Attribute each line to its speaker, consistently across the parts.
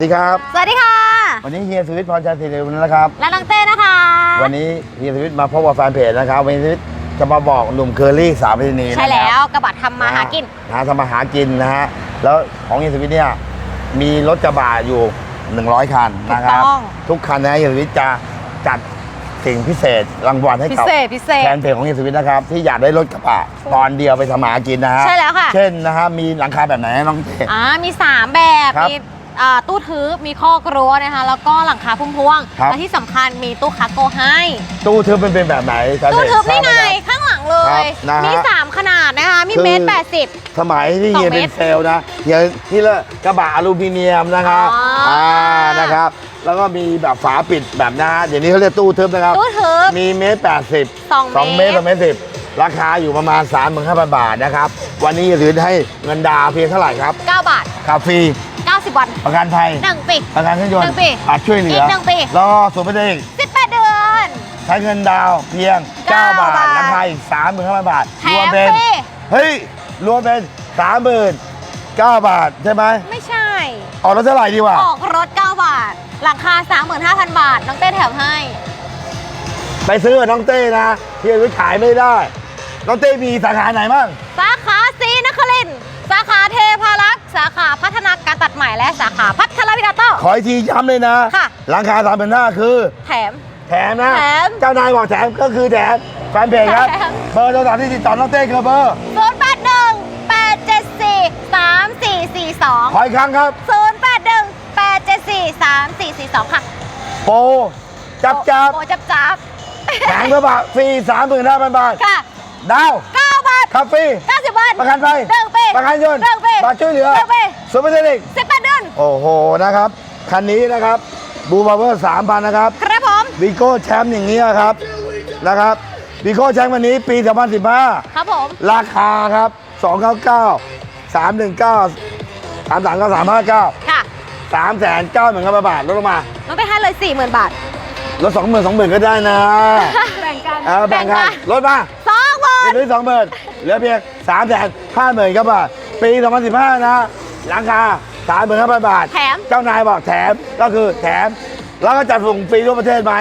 Speaker 1: สวัสดีครับ
Speaker 2: สวัสดีค่ะ
Speaker 1: วันนี้เฮียสวิทย์พรชัยศิริวัฒน์นะครับ
Speaker 2: และน้องเต้นะคะ
Speaker 1: วันนี้เฮียสวิทย์มาพบกับแฟนเพจนะครับวันนี้สวิทย์จะมาบอกหนุ่มเคอรี่สามพินี
Speaker 2: ใช่แล้วกระบะทำมาหากิน
Speaker 1: หาทำมาหากินนะฮะแล้วของเฮียสวิทย์เนี่ยมีรถกระบะอยู่ 100 คันนะครับ
Speaker 2: ถูกต้อง
Speaker 1: ทุกคันนะเฮียสวิทย์จะจัดสิ่งพิเศษรางวัลให้
Speaker 2: พิ
Speaker 1: กับ
Speaker 2: เศษพิเศษ
Speaker 1: แฟนเพจของเฮียสวิทย์นะครับที่อยากได้รถกระบะตอนเดียวไปทำมาหากินนะฮะ
Speaker 2: ใช่แล้วค่ะ
Speaker 1: เช่นนะฮะมีหลังคาแบบไหนน้องเต้
Speaker 2: อ่ามี 3 แบบ
Speaker 1: ครับ
Speaker 2: มี อ่าตู้ทึบมีข้อกรั้วนะคะ แล้วก็หลังคาพุ่มพวง
Speaker 1: ครับ
Speaker 2: และที่สำคัญมีตู้คาร์โก้ให้
Speaker 1: ตู้ทึบมันเป็นแบบไหนแฟนเพ
Speaker 2: ตู้
Speaker 1: จ
Speaker 2: ทึบนี่
Speaker 1: ทรา
Speaker 2: ไง
Speaker 1: หมครับ
Speaker 2: ข้างหลังเล
Speaker 1: ครั
Speaker 2: ย
Speaker 1: บนะฮะ
Speaker 2: มี 3 ขนาดนะคะ มี
Speaker 1: คือ
Speaker 2: เมตรแปดสิบ
Speaker 1: สมัยที่
Speaker 2: สอง
Speaker 1: เฮีย
Speaker 2: เม
Speaker 1: เป็
Speaker 2: ต
Speaker 1: น
Speaker 2: ร
Speaker 1: เซลล์นะเฮียที่ละกระบะอลูมิเนียมนะครับ
Speaker 2: อ๋ออ่
Speaker 1: นะครับ แล้วก็มีแบบฝาปิดแบบนะฮะเดี๋ยวนี้เขาเรียกตู้ทึบนะครับ
Speaker 2: ตู้ทึบ
Speaker 1: มีเมตรแปดสิบ
Speaker 2: สอง
Speaker 1: สองเม
Speaker 2: เม
Speaker 1: ต
Speaker 2: ต
Speaker 1: ร
Speaker 2: ร
Speaker 1: ต่อเมตรสิบราคาอยู่ประมาณ3 5 0 0 0บาทนะครับ วันนี้จะถือให้เงินดาวน์เพียงเท่าไหร่ครับ
Speaker 2: 9บาท
Speaker 1: คาฟรี
Speaker 2: 90วัน
Speaker 1: ประกันภัย
Speaker 2: 1ปี
Speaker 1: ประกันเครื่องยน
Speaker 2: หนึ่
Speaker 1: ต์
Speaker 2: งปี
Speaker 1: อาจช่วยเหลือ
Speaker 2: อีกหนึ่งปี
Speaker 1: แล้วก็ส่วนประเด็น
Speaker 2: 18 เดือน
Speaker 1: ใช้เงินดาวน์เพียง9
Speaker 2: เก้า
Speaker 1: บาท
Speaker 2: บาท
Speaker 1: ราคาอีก3 5 0 0 0บาท
Speaker 2: แถ
Speaker 1: รวม
Speaker 2: ม
Speaker 1: เป็น
Speaker 2: ฟรี
Speaker 1: เฮ้ย รวมเป็น39,000บาท ใช่ไหม
Speaker 2: ไม่ใช่
Speaker 1: ออกรถเท่าไหร่ดีวะ
Speaker 2: ออกรถ 9 บาทหลังคา 35,000 บาท น้องเต้แถมให้
Speaker 1: ไปซื้อกับน้องเต้นะเฮียวิขายไม่ได้ น้องเต้มีสาขาไหนบ้าง
Speaker 2: สาขาซีนครินทร์สาขาเทพารักษ์ สาขาพัฒนาการตัดใหม่และสาขาพัฒนาวิดาโต้
Speaker 1: ขออีกทีย้ำเลยนะ
Speaker 2: ค่ะ
Speaker 1: หลังคาสามพันห้าคือ
Speaker 2: แถม
Speaker 1: แถมนะ
Speaker 2: แถม
Speaker 1: เจ้านายบอกแถมก็คือแถมแฟนเพจครับ
Speaker 2: แถม
Speaker 1: เบอร์โทรศัพท์ที่ติดต่อน้องเต้คือเบอร์
Speaker 2: 0 8 1 8 7 4 3 4 4 2
Speaker 1: ขออีกครั้งครับ
Speaker 2: 0 8 1 8 7 4 3 4 4 2 ค่ะ
Speaker 1: โปรจับจับ
Speaker 2: โอ้จับจับ
Speaker 1: แถมกระบะฟรีสามหมื่นห้าพันบาท
Speaker 2: ค่ะ
Speaker 1: ดาว
Speaker 2: 9 บาท
Speaker 1: คาฟรี
Speaker 2: 90วัน
Speaker 1: ประกันภัย
Speaker 2: หนึ่งปี
Speaker 1: ประกันยนต์
Speaker 2: หนึ่งปี
Speaker 1: บัตรช่วยเหลือ
Speaker 2: หนึ่งปี
Speaker 1: สุภาพสตรี
Speaker 2: 18เดือน
Speaker 1: โอ้โหนะครับ คันนี้นะครับบูบาเวอร์สามพันนะครับ
Speaker 2: ครับผม
Speaker 1: วีโก้แชมป์อย่างนี้ครับนะครับวีโก้แชมป์วันนี้ปี 2015
Speaker 2: ครับผม
Speaker 1: ราคาครับ 299 319 339 359
Speaker 2: ค่ะ
Speaker 1: 3 9 0 0 0 0บาทลดลงมา
Speaker 2: น้องเต้ให้เลย40,000 บาท
Speaker 1: ลด20,000 20,000ก็ได้นะ
Speaker 2: แบ่งกัน
Speaker 1: เออแบ่งกันลดมา
Speaker 2: สองหมื่น
Speaker 1: เหลือ20,000 เหลือเพียง3 5 0 0 0 0ครับบาท ปี 2015 นะราคา35,000บาท
Speaker 2: แถม
Speaker 1: เจ้านายบอกแถมก็คือแถม แล้วก็จัดส่งฟรีทั่วประเทศไหม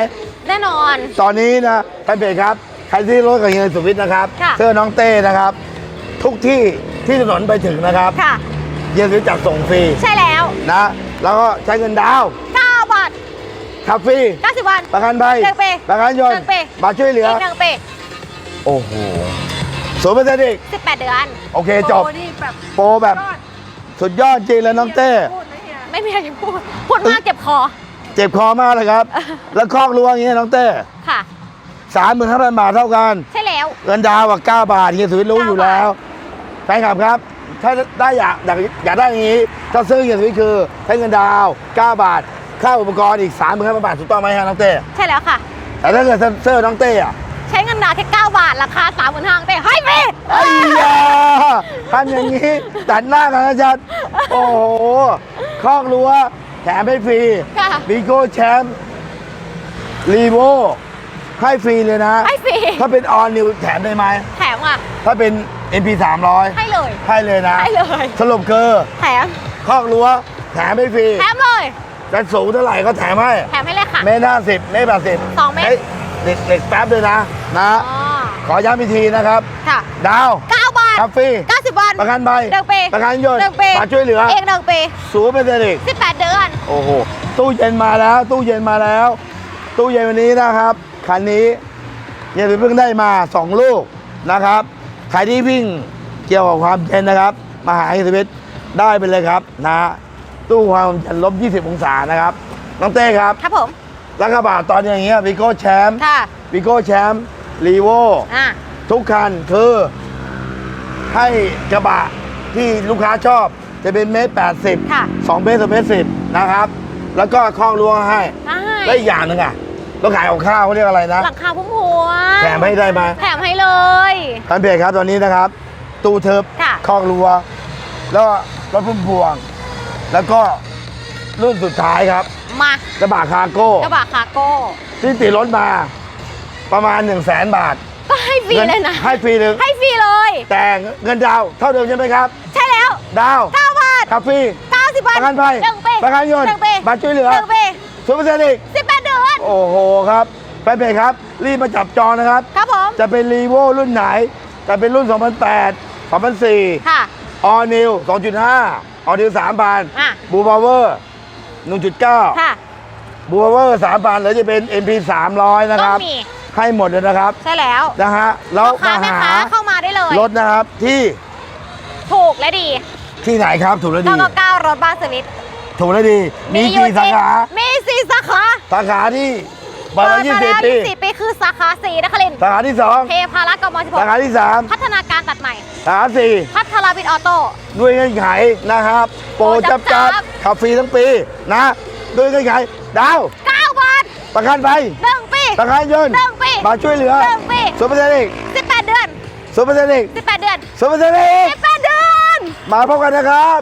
Speaker 2: แน่นอน
Speaker 1: ตอนนี้นะท่านเพจครับ ใครที่รถกับเฮียสุวิทย์นะครับ
Speaker 2: ค่ะ
Speaker 1: เสื้อน้องเต้นะครับ ทุกที่ที่ถนนไปถึงนะครับ
Speaker 2: ค่ะ
Speaker 1: เฮียสุวิทย์จัดส่งฟรี
Speaker 2: ใช่แล้ว
Speaker 1: นะ แล้วก็ใช้เงินดาวน์
Speaker 2: 9 บาท
Speaker 1: ขับฟรี
Speaker 2: 90 วัน
Speaker 1: ประกันภัย
Speaker 2: หนึ่งปี
Speaker 1: ประกันยน
Speaker 2: หนึ่
Speaker 1: ต์
Speaker 2: งปี
Speaker 1: บัตรช่วยเหลือ
Speaker 2: อีกหนึ่งปี
Speaker 1: โอ้โห ศูนย์เปอร์เซ็นต์อีก
Speaker 2: 18 เดือน
Speaker 1: โอเคจบ
Speaker 3: โอ้นี่แบบ
Speaker 1: โปรแบบสุดยอดจริงเลยน้องเต้
Speaker 3: พูดนะเฮีย
Speaker 2: ไม่มีอะไรจะพูด พูดมากเจ็บคอ
Speaker 1: เจ็บคอมากเลยครับ แล้วคอกรั้วอย่างเงี้ยน้องเต้
Speaker 2: ค่ะ
Speaker 1: สามหมื่นห้าพันบาทเท่ากัน
Speaker 2: ใช่แล้ว
Speaker 1: เงินดาวน์ว่า9บาทเฮียสุวิทย์รู้อยู่แล้วแฟนคลับครับ ถ้าได้อยากอยากอยากได้อย่างนี้ถ้าซื้อเฮียสุวิทย์คือใช้เงินดาวน์9บาทค่าอุปกรณ์อีก3 5 0 0 0บาทถูกต้องไหมฮะน้องเต้
Speaker 2: ใช่แล้วค่ะ
Speaker 1: แต่ถ้าเกิดเสื้อน้องเต้อะ
Speaker 2: ใช้เงินดาวน์แค่9บาท ราคา35,000เต้ให้ฟรี
Speaker 1: ไอ้ยาทำอย่างนี้ตัดหน้ากันนะจัดโอ้โหคอกรั้วแถมให้ฟรี
Speaker 2: ค่ะ
Speaker 1: บีโก้แชมป์รีโวให้ฟรีเลยนะ
Speaker 2: ให้ฟรี
Speaker 1: ถ้าเป็นออนนิวแถมได้ไหม
Speaker 2: แถมอะ
Speaker 1: ถ้าเป็น MP 300
Speaker 2: ให้เลย
Speaker 1: ให้เลยนะ
Speaker 2: ให้เลย
Speaker 1: สรุปคือ
Speaker 2: แถม
Speaker 1: คอกรั้วแถมให้ฟรี
Speaker 2: แถมเลย
Speaker 1: จะสูงเท่าไหร่ก็แถมให้
Speaker 2: แถมให้เลยค่ะ
Speaker 1: เมตรห้าสิบเมตรแปดสิบ
Speaker 2: สองเมตร
Speaker 1: ฮ้ยเด็กเด็กแป๊บเลยนะนะ
Speaker 2: อ๋อ
Speaker 1: ขอย้ำอีกทีนะครับ
Speaker 2: ค่ะ
Speaker 1: ดาว
Speaker 2: 9บาท
Speaker 1: คาฟรี
Speaker 2: 90 วัน
Speaker 1: ประกันภัย
Speaker 2: หนึ่งปี
Speaker 1: ประกันยนต์
Speaker 2: หนึ่งปี
Speaker 1: บัตรช่วยเหลือ
Speaker 2: เอกหนึ่งปี
Speaker 1: สูงเป็นเด็ก
Speaker 2: 18 เดือน
Speaker 1: โอ้โห ตู้เย็นมาแล้ว ตู้เย็นมาแล้ว ตู้เย็นวันนี้นะครับ คันนี้เฮียเพิ่งได้มา 2 ลูกนะครับ ใครที่วิ่งเกี่ยวกับความเย็นนะครับ มาหาเฮียสวิทได้ไปเลยครับนะ ตู้ความเย็นลบ 20 องศานะครับ น้องเต้ครับ
Speaker 2: ครับผม
Speaker 1: แล้วกระบะตอนอย่างเงี้ยวิโก้แชมป์
Speaker 2: ค่ะ
Speaker 1: วิโก้แชมป์รีโว
Speaker 2: อะ
Speaker 1: ทุกคันคือให้กระบะที่ลูกค้าชอบจะเป็นเมตรแปดสิบ
Speaker 2: ค่ะ
Speaker 1: สองเมตรต่อเมตรสิบนะครับ แล้วก็คล้องรั้วให้
Speaker 2: ได้
Speaker 1: และอีกอย่างหนึ่งอะต้องขายของข้าวเขาเรียกอะไรนะ
Speaker 2: หลังคาพุ่มพวง
Speaker 1: แถมให้ได้ไหม
Speaker 2: แถมให้เลย
Speaker 1: ท่านเพจครับตอนนี้นะครับ ตู้เทิบ
Speaker 2: ค่ะ
Speaker 1: คล้องรั้วแล้วก็รถพุ่มพวง แล้วก็รุ่นสุดท้ายครับ
Speaker 2: มาก
Speaker 1: ระบะคาร์โก้
Speaker 2: กระบะคาร์โก้
Speaker 1: ที่ติดรถมา ประมาณ1 0 0 0 0แสนบาท
Speaker 2: ก็ให้ฟรีเลยนะ
Speaker 1: ให้ฟรีหนึ่ง
Speaker 2: ให้ฟรีเลย
Speaker 1: แต่เงินดาวน์เท่าเดิมใช่ไหมครับ
Speaker 2: ใช่แล้ว
Speaker 1: ดาวน์
Speaker 2: 9บาท
Speaker 1: คาฟรี
Speaker 2: 90วัน
Speaker 1: ประกันภัย
Speaker 2: หนึ่งปี
Speaker 1: ประกันยนต์
Speaker 2: หนึ่งปี
Speaker 1: บัตรช่วยเหลือ
Speaker 2: หนึ่งปี
Speaker 1: ศูนย์เปอร์เซ็นต์อีก
Speaker 2: สิบแปดเดือน
Speaker 1: โอ้โหครับแฟนเพจครับ รีบมาจับจองนะครับ
Speaker 2: ครับผม
Speaker 1: จะเป็นรีโวรุ่นไหน จะเป็นรุ่น 2008 2004
Speaker 2: ค่ะ
Speaker 1: ออนิว2.5ออนิว3,000
Speaker 2: อะ
Speaker 1: บูบาวเวอร์ 1.9
Speaker 2: ค่ะ
Speaker 1: บูบาวเวอร์3,000หรือจะเป็น MP 300นะค
Speaker 2: ต้อ
Speaker 1: รั
Speaker 2: ง
Speaker 1: บ
Speaker 2: มี
Speaker 1: ให้หมดเลยนะครับ
Speaker 2: ใช่แล้ว
Speaker 1: นะฮะแล้
Speaker 2: พ่
Speaker 1: ว
Speaker 2: อค้า
Speaker 1: มา
Speaker 2: แม่
Speaker 1: หา
Speaker 2: ค้าเข้ามาได้เลย
Speaker 1: รถนะครับที่
Speaker 2: ถูกและดี
Speaker 1: ที่ไหนครับถูกแล้ว
Speaker 2: เก้า
Speaker 1: ดี
Speaker 2: เก้าเก้ารถบ้านสวิต
Speaker 1: ถูกแล้วดี มี
Speaker 2: อยู่
Speaker 1: กี่สาขา
Speaker 2: มีสี่สาขา
Speaker 1: สาขาที่เปิด
Speaker 2: เปิ
Speaker 1: มา
Speaker 2: ดมาแล้ว
Speaker 1: 20ปี
Speaker 2: 24ปีคือสาขา4นครินทร์
Speaker 1: สาขาที่
Speaker 2: เทพารักษ์กม
Speaker 1: 2สาขาที่
Speaker 2: 16พัฒนาการตัดใหม่
Speaker 1: 3สาขา
Speaker 2: พั ทรบิดออโต้
Speaker 1: 4ด้วยเงื่อนไขนะครับ โปร
Speaker 2: โปรจั
Speaker 1: จับบจับ
Speaker 2: จับ
Speaker 1: ขับฟรีทั้งปีนะ ด้วยเงื่อนไขดาว
Speaker 2: 9บาท
Speaker 1: ประกันภัย
Speaker 2: 1ปี
Speaker 1: ประกันยนต์
Speaker 2: หนึ่งปี
Speaker 1: มาช่วยเหลือ
Speaker 2: หนึ่งปี
Speaker 1: ศูนย์เปอร์เซ็นต์อีก
Speaker 2: 18 เดือน
Speaker 1: ศูนย์เปอร์เซ็นต์อีก
Speaker 2: 18 เดือน
Speaker 1: ศูนย์เปอร์เซ็นต์อีก
Speaker 2: 18 เดือน
Speaker 1: มาพบกันนะครับ